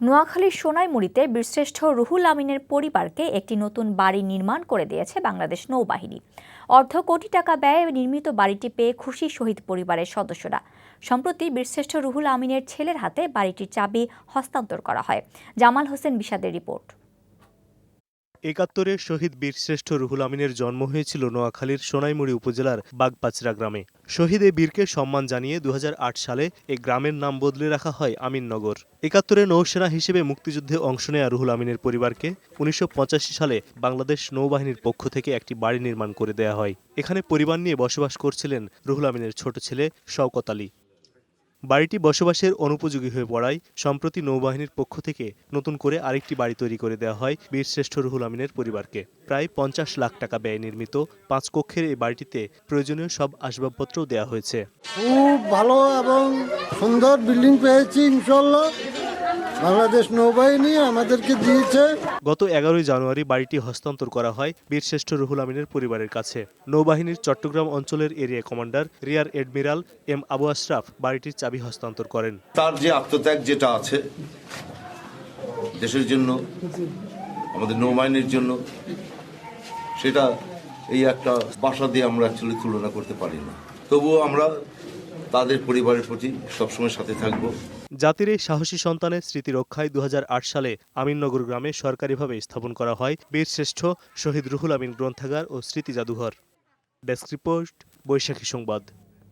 নোয়াখালীর সোনাইমুড়িতে বীরশ্রেষ্ঠ রুহুল আমিনের পরিবারকে একটি নতুন বাড়ি নির্মাণ করে দিয়েছে বাংলাদেশ নৌবাহিনী। অর্ধ কোটি টাকা ব্যয়ে নির্মিত বাড়িটি পেয়ে খুশি শহীদ পরিবারের সদস্যরা। সম্প্রতি বীরশ্রেষ্ঠ রুহুল আমিনের ছেলের হাতে বাড়িটির চাবি হস্তান্তর করা হয়। জামাল হোসেন বিষাদের রিপোর্ট। একাত্তরে শহীদ বীরশ্রেষ্ঠ রুহুল আমিনের জন্ম হয়েছিল নোয়াখালীর সোনাইমুড়ি উপজেলার বাগপাচরা গ্রামে। শহীদ এ বীরকে সম্মান জানিয়ে দুহাজার আট সালে এ গ্রামের নাম বদলে রাখা হয় আমিননগর। একাত্তরে নৌসেনা হিসেবে মুক্তিযুদ্ধে অংশ নেয়া রুহুল আমিনের পরিবারকে উনিশশো পঁচাশি সালে বাংলাদেশ নৌবাহিনীর পক্ষ থেকে একটি বাড়ি নির্মাণ করে দেয়া হয়। এখানে পরিবার নিয়ে বসবাস করছিলেন রুহুল আমিনের ছোট ছেলে শওকত আলী। বাড়িটি বসবাসের অনুপযোগী হয়ে পড়ায়, সম্প্রতি নৌবাহিনীর পক্ষ থেকে নতুন করে আরেকটি বাড়ি তৈরি করে দেওয়া হয় বীরশ্রেষ্ঠ রুহুল আমিনের পরিবারকে। প্রায় পঞ্চাশ লাখ টাকা ব্যয় নির্মিত পাঁচ কক্ষের এই বাড়িটিতে প্রয়োজনীয় সব আসবাবপত্রও দেওয়া হয়েছে। খুব ভালো এবং সুন্দর বিল্ডিং পেয়েছি ইনশাল্লাহ বাংলাদেশ নৌবাহিনী আমাদেরকে দিয়েছে। গত এগারোই জানুয়ারি বাড়িটি হস্তান্তর করা হয় বীরশ্রেষ্ঠ রুহুল আমিনের পরিবারের কাছে। নৌবাহিনীর চট্টগ্রাম অঞ্চলের area commander rear admiral M Abu Ashraf বাড়িটির চাবি হস্তান্তর করেন। তার যে আত্মত্যাগ যেটা আছে দেশের জন্য আমাদের নৌবাহিনীর জন্য সেটা এই একটা বাসা দিয়ে আমরা অ্যাকচুয়ালি তুলনা করতে পারি না। তবুও আমরা তাদের পরিবারের প্রতি সবসময় সাথে থাকব। জাতির এই সাহসী সন্তানের স্মৃতি রক্ষায় দু হাজার আট সালে আমিননগর গ্রামে সরকারিভাবে স্থাপন করা হয় বীরশ্রেষ্ঠ শহীদ রুহুল আমিন গ্রন্থাগার ও স্মৃতি জাদুঘর। ডেস্ক রিপোর্ট, বৈশাখী সংবাদ।